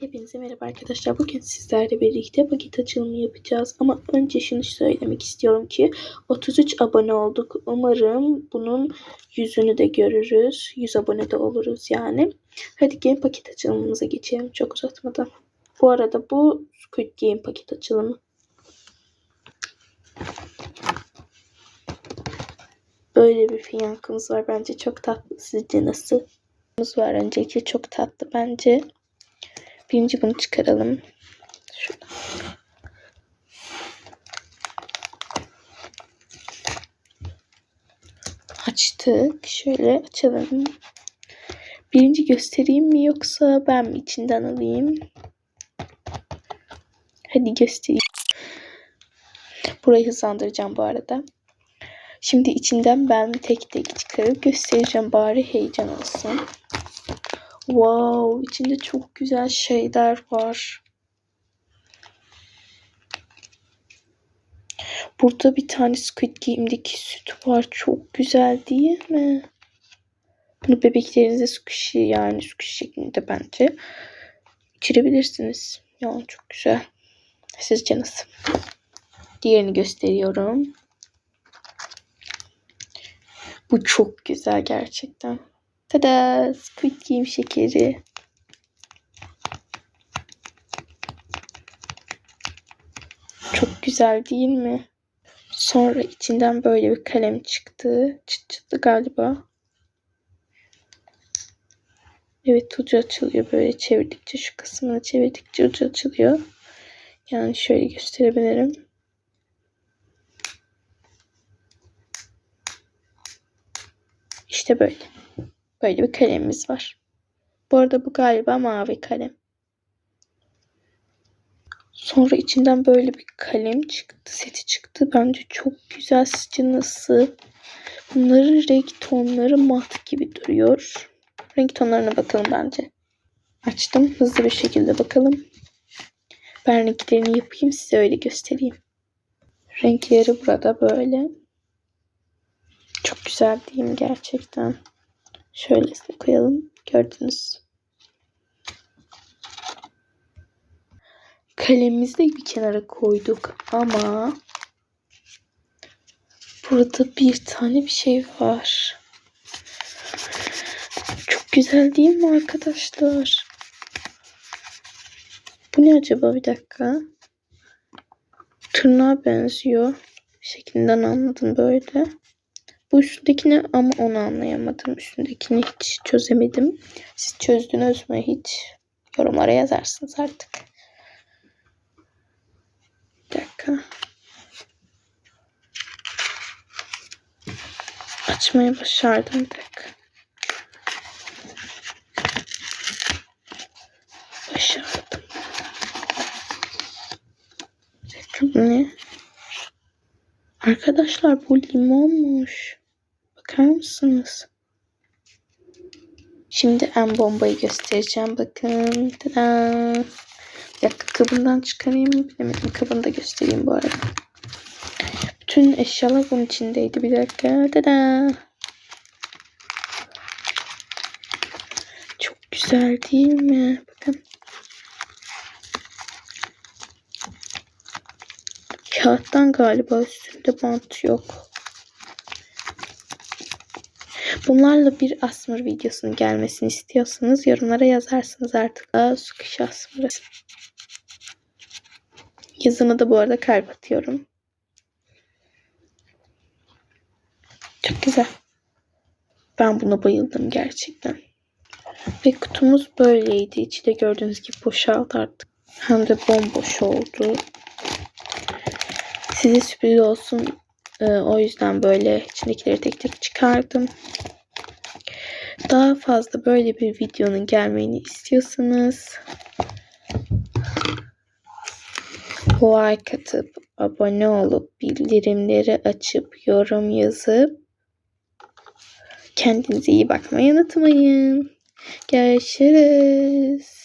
Hepinize merhaba arkadaşlar. Bugün sizlerle birlikte paket açılımı yapacağız. Ama önce şunu söylemek istiyorum ki 33 abone olduk. Umarım bunun yüzünü de görürüz. 100 abone de oluruz yani. Hadi gelin paket açılımımıza geçelim çok uzatmadan. Bu arada bu Squid Game paket açılımı. Böyle bir fiyankımız var. Bence çok tatlı. Sizce nasıl? var öncelikle çok tatlı bence. Birinci bunu çıkaralım. Şuradan. Açtık. Şöyle açalım. Birinci göstereyim mi yoksa ben mi içinden alayım? Hadi göstereyim. Burayı hızlandıracağım bu arada. Şimdi içinden ben tek tek çıkarıp göstereceğim. Bari heyecan olsun. Wow, içinde çok güzel şeyler var. Burada bir tane Squid Game'deki süt var. Çok güzel değil mi? Bunu bebeklerinize squishy yani squishy şeklinde bence içirebilirsiniz. Yani çok güzel. Sizce nasıl? Diğerini gösteriyorum. Bu çok güzel gerçekten. Tada! Squid Game şekeri. Çok güzel değil mi? Sonra içinden böyle bir kalem çıktı. Çıt çıtlı galiba. Evet ucu açılıyor böyle çevirdikçe şu kısmını çevirdikçe ucu açılıyor. Yani şöyle gösterebilirim. İşte böyle. Böyle bir kalemimiz var. Bu arada bu galiba mavi kalem. Sonra içinden böyle bir kalem çıktı, seti çıktı. Bence çok güzel. Sizce nasıl? Bunların renk tonları mat gibi duruyor. Renk tonlarına bakalım bence. Açtım. Hızlı bir şekilde bakalım. Ben renklerini yapayım size öyle göstereyim. Renkleri burada böyle. Çok güzel mi gerçekten? Şöyle koyalım. Gördünüz. Kalemimizi de bir kenara koyduk ama burada bir tane bir şey var. Çok güzel değil mi arkadaşlar? Bu ne acaba bir dakika. Tırnağa benziyor. Şeklinden anladım böyle. Bu üstündekini ama onu anlayamadım. Üstündekini hiç çözemedim. Siz çözdünüz mü hiç? Yorumlara yazarsınız artık. Bir dakika. Açmayı başardım bir dakika. Başardım. Bir dakika ne? Arkadaşlar bu limonmuş. Bakar mısınız? Şimdi en bombayı göstereceğim. Bakın. Tada. Bir dakika kabından çıkarayım bilemedim. Kabını da göstereyim bu arada. Bütün eşyalar bunun içindeydi. Bir dakika. Tada. Çok güzel değil mi? Bakın. Kağıttan galiba üstünde bant yok. Bunlarla bir asmır videosunun gelmesini istiyorsanız yorumlara yazarsınız artık. Aa, su kış asmırı. Yazımı da bu arada kalp atıyorum. Çok güzel. Ben buna bayıldım gerçekten. Ve kutumuz böyleydi. İçi de gördüğünüz gibi boşaldı artık. Hem de bomboş oldu. Size sürpriz olsun. Ee, o yüzden böyle içindekileri tek tek çıkardım. Daha fazla böyle bir videonun gelmeni istiyorsanız like atıp abone olup bildirimleri açıp yorum yazıp kendinize iyi bakmayı unutmayın. Görüşürüz.